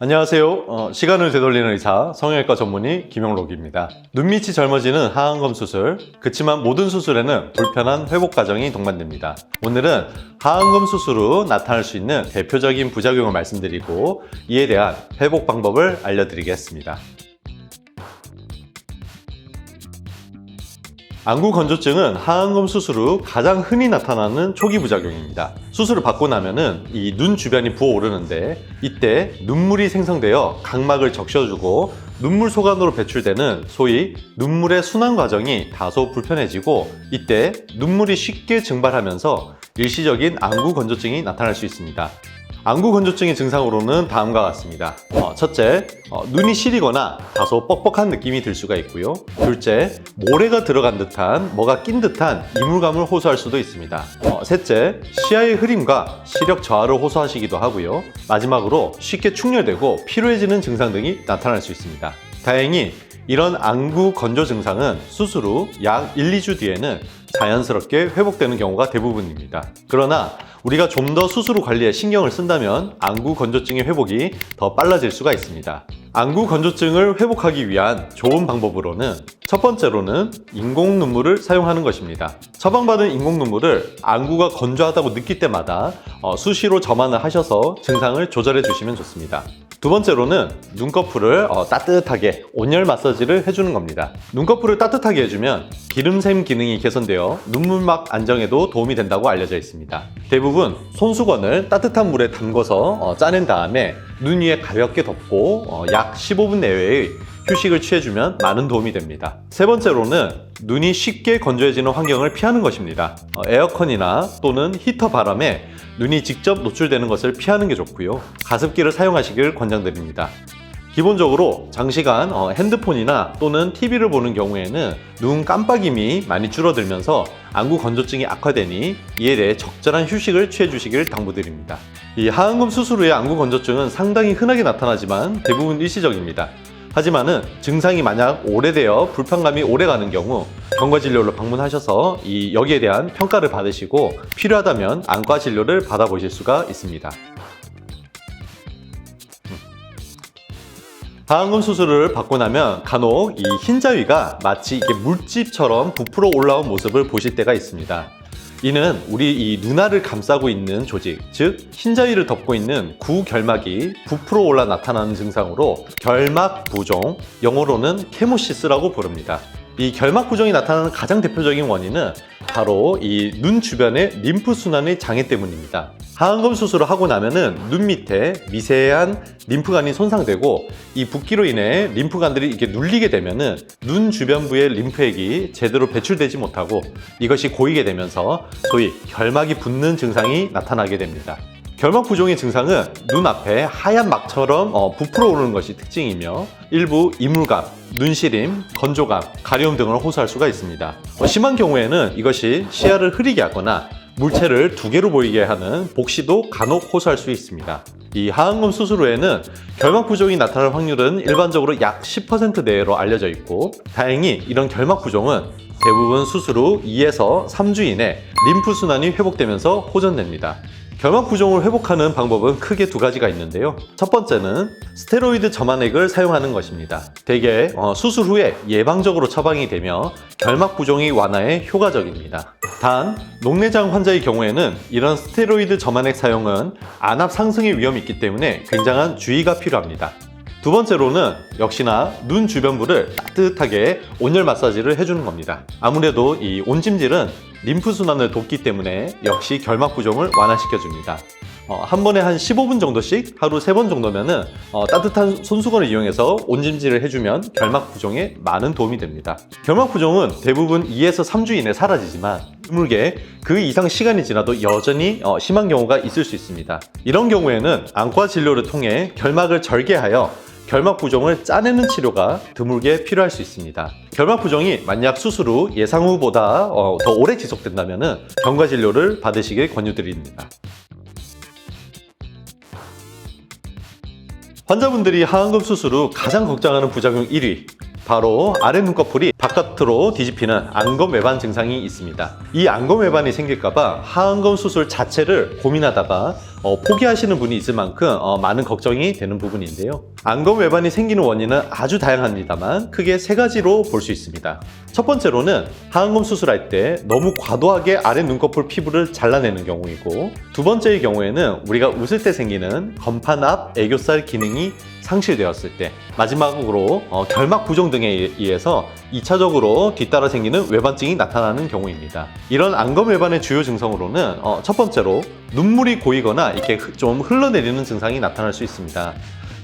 안녕하세요. 어, 시간을 되돌리는 의사, 성형외과 전문의 김영록입니다. 눈밑이 젊어지는 하안검 수술. 그치만 모든 수술에는 불편한 회복 과정이 동반됩니다. 오늘은 하안검 수술 후 나타날 수 있는 대표적인 부작용을 말씀드리고 이에 대한 회복 방법을 알려드리겠습니다. 안구 건조증은 하안검 수술 후 가장 흔히 나타나는 초기 부작용입니다. 수술을 받고 나면은 이 눈 주변이 부어오르는데 이때 눈물이 생성되어 각막을 적셔주고 눈물 소관으로 배출되는 소위 눈물의 순환 과정이 다소 불편해지고 이때 눈물이 쉽게 증발하면서 일시적인 안구 건조증이 나타날 수 있습니다. 안구 건조증의 증상으로는 다음과 같습니다. 어, 첫째, 어, 눈이 시리거나 다소 뻑뻑한 느낌이 들 수가 있고요. 둘째, 모래가 들어간 듯한 뭐가 낀 듯한 이물감을 호소할 수도 있습니다. 어, 셋째, 시야의 흐림과 시력 저하를 호소하시기도 하고요. 마지막으로 쉽게 충혈되고 피로해지는 증상 등이 나타날 수 있습니다. 다행히 이런 안구 건조 증상은 수술 후 약 1, 2주 뒤에는 자연스럽게 회복되는 경우가 대부분입니다. 그러나 우리가 좀더 수술 후 관리에 신경을 쓴다면 안구 건조증의 회복이 더 빨라질 수가 있습니다. 안구 건조증을 회복하기 위한 좋은 방법으로는 첫 번째로는 인공 눈물을 사용하는 것입니다. 처방받은 인공 눈물을 안구가 건조하다고 느낄 때마다 어, 수시로 점안을 하셔서 증상을 조절해 주시면 좋습니다. 두 번째로는 눈꺼풀을 어, 따뜻하게 온열 마사지를 해주는 겁니다. 눈꺼풀을 따뜻하게 해주면 기름샘 기능이 개선되어 눈물막 안정에도 도움이 된다고 알려져 있습니다. 대부분 손수건을 따뜻한 물에 담궈서 어, 짜낸 다음에 눈 위에 가볍게 덮고 어, 약 15분 내외의 휴식을 취해주면 많은 도움이 됩니다. 세 번째로는 눈이 쉽게 건조해지는 환경을 피하는 것입니다. 어, 에어컨이나 또는 히터 바람에 눈이 직접 노출되는 것을 피하는 게 좋고요. 가습기를 사용하시길 권장드립니다. 기본적으로 장시간 어, 핸드폰이나 또는 TV를 보는 경우에는 눈 깜빡임이 많이 줄어들면서 안구 건조증이 악화되니 이에 대해 적절한 휴식을 취해 주시길 당부드립니다. 이 하안검 수술 후의 안구 건조증은 상당히 흔하게 나타나지만 대부분 일시적입니다. 하지만은 증상이 만약 오래되어 불편감이 오래가는 경우 경과 진료로 방문하셔서 이 여기에 대한 평가를 받으시고 필요하다면 안과 진료를 받아보실 수가 있습니다. 하안검 수술을 받고 나면 간혹 이 흰자위가 마치 이게 물집처럼 부풀어 올라온 모습을 보실 때가 있습니다. 이는 우리 이 눈알을 감싸고 있는 조직, 즉 흰자위를 덮고 있는 구결막이 부풀어 올라 나타나는 증상으로 결막 부종, 영어로는 케모시스라고 부릅니다. 이 결막 부종이 나타나는 가장 대표적인 원인은 바로 이 눈 주변의 림프 순환의 장애 때문입니다. 하안검 수술을 하고 나면은 눈 밑에 미세한 림프관이 손상되고 이 붓기로 인해 림프관들이 이렇게 눌리게 되면은 눈 주변부의 림프액이 제대로 배출되지 못하고 이것이 고이게 되면서 소위 결막이 붓는 증상이 나타나게 됩니다. 결막 부종의 증상은 눈앞에 하얀 막처럼 어, 부풀어 오르는 것이 특징이며 일부 이물감, 눈시림, 건조감, 가려움 등을 호소할 수가 있습니다. 어, 심한 경우에는 이것이 시야를 흐리게 하거나 물체를 두 개로 보이게 하는 복시도 간혹 호소할 수 있습니다. 이 하안검 수술 후에는 결막 부종이 나타날 확률은 일반적으로 약 10% 내외로 알려져 있고 다행히 이런 결막 부종은 대부분 수술 후 2에서 3주 이내 림프 순환이 회복되면서 호전됩니다. 결막 부종을 회복하는 방법은 크게 두 가지가 있는데요. 첫 번째는 스테로이드 점안액을 사용하는 것입니다. 대개 어, 수술 후에 예방적으로 처방이 되며 결막 부종이 완화에 효과적입니다. 단 녹내장 환자의 경우에는 이런 스테로이드 점안액 사용은 안압 상승의 위험이 있기 때문에 굉장한 주의가 필요합니다. 두 번째로는 역시나 눈 주변부를 따뜻하게 온열 마사지를 해주는 겁니다. 아무래도 이 온찜질은 림프 순환을 돕기 때문에 역시 결막 부종을 완화시켜 줍니다. 어, 한 번에 한 15분 정도씩 하루 3번 정도면은 어, 따뜻한 손수건을 이용해서 온찜질을 해주면 결막 부종에 많은 도움이 됩니다. 결막 부종은 대부분 2에서 3주 이내 사라지지만 드물게 그 이상 시간이 지나도 여전히 어, 심한 경우가 있을 수 있습니다. 이런 경우에는 안과 진료를 통해 결막을 절개하여 결막 부종을 짜내는 치료가 드물게 필요할 수 있습니다. 결막 부종이 만약 수술 후 예상 후보다 어, 더 오래 지속된다면 경과 진료를 받으시길 권유드립니다. 환자분들이 하안검 수술 후 가장 걱정하는 부작용 1위 바로 아래 눈꺼풀이 바깥으로 뒤집히는 안검 외반 증상이 있습니다. 이 안검 외반이 생길까봐 하안검 수술 자체를 고민하다가 어, 포기하시는 분이 있을 만큼 어, 많은 걱정이 되는 부분인데요. 안검 외반이 생기는 원인은 아주 다양합니다만 크게 세 가지로 볼 수 있습니다. 첫 번째로는 하안검 수술할 때 너무 과도하게 아래 눈꺼풀 피부를 잘라내는 경우이고 두 번째의 경우에는 우리가 웃을 때 생기는 건판 앞 애교살 기능이 상실되었을 때 마지막으로 어, 결막 부종 등에 의해서 2차적으로 뒤따라 생기는 외반증이 나타나는 경우입니다. 이런 안검 외반의 주요 증상으로는 어, 첫 번째로 눈물이 고이거나 이렇게 흐- 좀 흘러내리는 증상이 나타날 수 있습니다.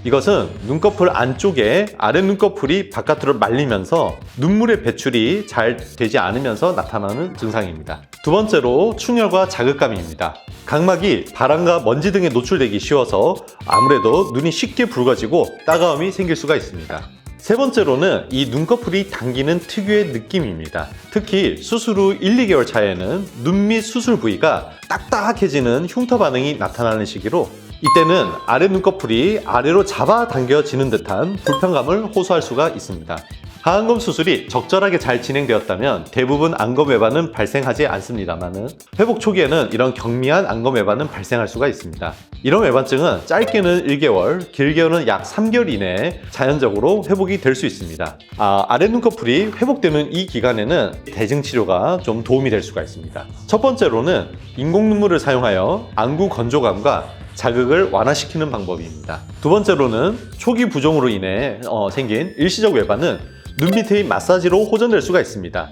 이것은 눈꺼풀 안쪽에 아래 눈꺼풀이 바깥으로 말리면서 눈물의 배출이 잘 되지 않으면서 나타나는 증상입니다. 두 번째로 충혈과 자극감입니다. 각막이 바람과 먼지 등에 노출되기 쉬워서 아무래도 눈이 쉽게 붉어지고 따가움이 생길 수가 있습니다. 세 번째로는 이 눈꺼풀이 당기는 특유의 느낌입니다. 특히 수술 후 1, 2개월 차에는 눈밑 수술 부위가 딱딱해지는 흉터 반응이 나타나는 시기로 이때는 아래 눈꺼풀이 아래로 잡아당겨지는 듯한 불편감을 호소할 수가 있습니다. 하안검 수술이 적절하게 잘 진행되었다면 대부분 안검 외반은 발생하지 않습니다만은 회복 초기에는 이런 경미한 안검 외반은 발생할 수가 있습니다. 이런 외반증은 짧게는 1개월, 길게는 약 3개월 이내에 자연적으로 회복이 될 수 있습니다. 아, 아래 눈꺼풀이 회복되는 이 기간에는 대증 치료가 좀 도움이 될 수가 있습니다. 첫 번째로는 인공 눈물을 사용하여 안구 건조감과 자극을 완화시키는 방법입니다. 두 번째로는 초기 부종으로 인해 어, 생긴 일시적 외반은 눈 밑의 마사지로 호전될 수가 있습니다.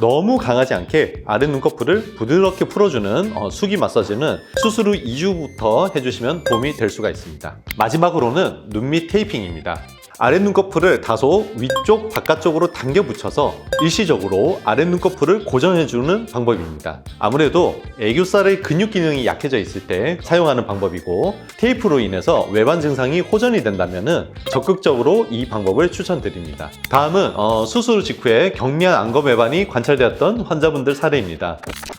너무 강하지 않게 아래 눈꺼풀을 부드럽게 풀어주는 어, 수기 마사지는 수술 후 2주부터 해주시면 도움이 될 수가 있습니다. 마지막으로는 눈밑 테이핑입니다. 아래 눈꺼풀을 다소 위쪽 바깥쪽으로 당겨 붙여서 일시적으로 아래 눈꺼풀을 고정해주는 방법입니다. 아무래도 애교살의 근육 기능이 약해져 있을 때 사용하는 방법이고 테이프로 인해서 외반 증상이 호전이 된다면 적극적으로 이 방법을 추천드립니다. 다음은 어, 수술 직후에 경미한 안검 외반이 관찰되었던 환자분들 사례입니다.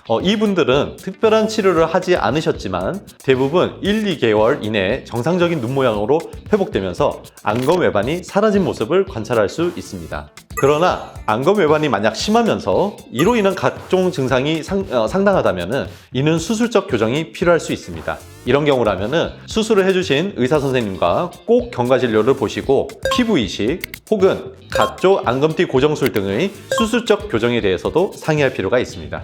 어, 이분들은 특별한 치료를 하지 않으셨지만 대부분 1, 2개월 이내에 정상적인 눈 모양으로 회복되면서 안검 외반이 사라진 모습을 관찰할 수 있습니다. 그러나 안검 외반이 만약 심하면서 이로 인한 각종 증상이 상, 당하다면 이는 수술적 교정이 필요할 수 있습니다. 이런 경우라면 수술을 해주신 의사 선생님과 꼭 경과 진료를 보시고 피부 이식 혹은 가쪽 안검띠 고정술 등의 수술적 교정에 대해서도 상의할 필요가 있습니다.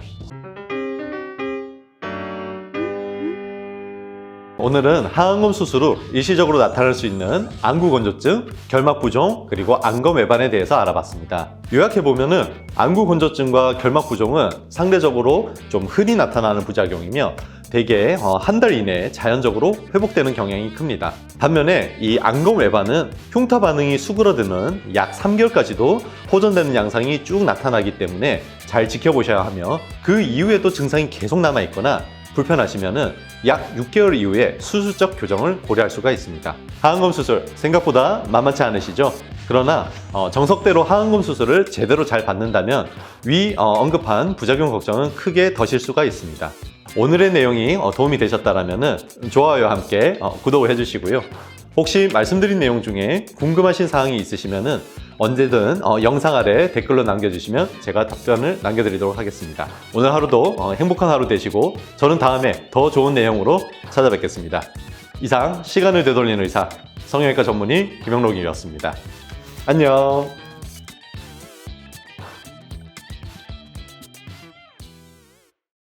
오늘은 하안검 수술 후 일시적으로 나타날 수 있는 안구 건조증, 결막 부종, 그리고 안검 외반에 대해서 알아봤습니다. 요약해 보면은 안구 건조증과 결막 부종은 상대적으로 좀 흔히 나타나는 부작용이며 대개 어, 한달 이내에 자연적으로 회복되는 경향이 큽니다. 반면에 이 안검 외반은 흉터 반응이 수그러드는 약 3개월까지도 호전되는 양상이 쭉 나타나기 때문에 잘 지켜보셔야 하며 그 이후에도 증상이 계속 남아 있거나 불편하시면은 약 6개월 이후에 수술적 교정을 고려할 수가 있습니다. 하안검 수술 생각보다 만만치 않으시죠? 그러나 어, 정석대로 하안검 수술을 제대로 잘 받는다면 위 어, 언급한 부작용 걱정은 크게 더실 수가 있습니다. 오늘의 내용이 어, 도움이 되셨다면 좋아요와 함께 어, 구독을 해주시고요. 혹시 말씀드린 내용 중에 궁금하신 사항이 있으시면 언제든 어, 영상 아래 댓글로 남겨주시면 제가 답변을 남겨드리도록 하겠습니다. 오늘 하루도 어, 행복한 하루 되시고 저는 다음에 더 좋은 내용으로 찾아뵙겠습니다. 이상 시간을 되돌리는 의사 성형외과 전문의 김영록이었습니다. 안녕.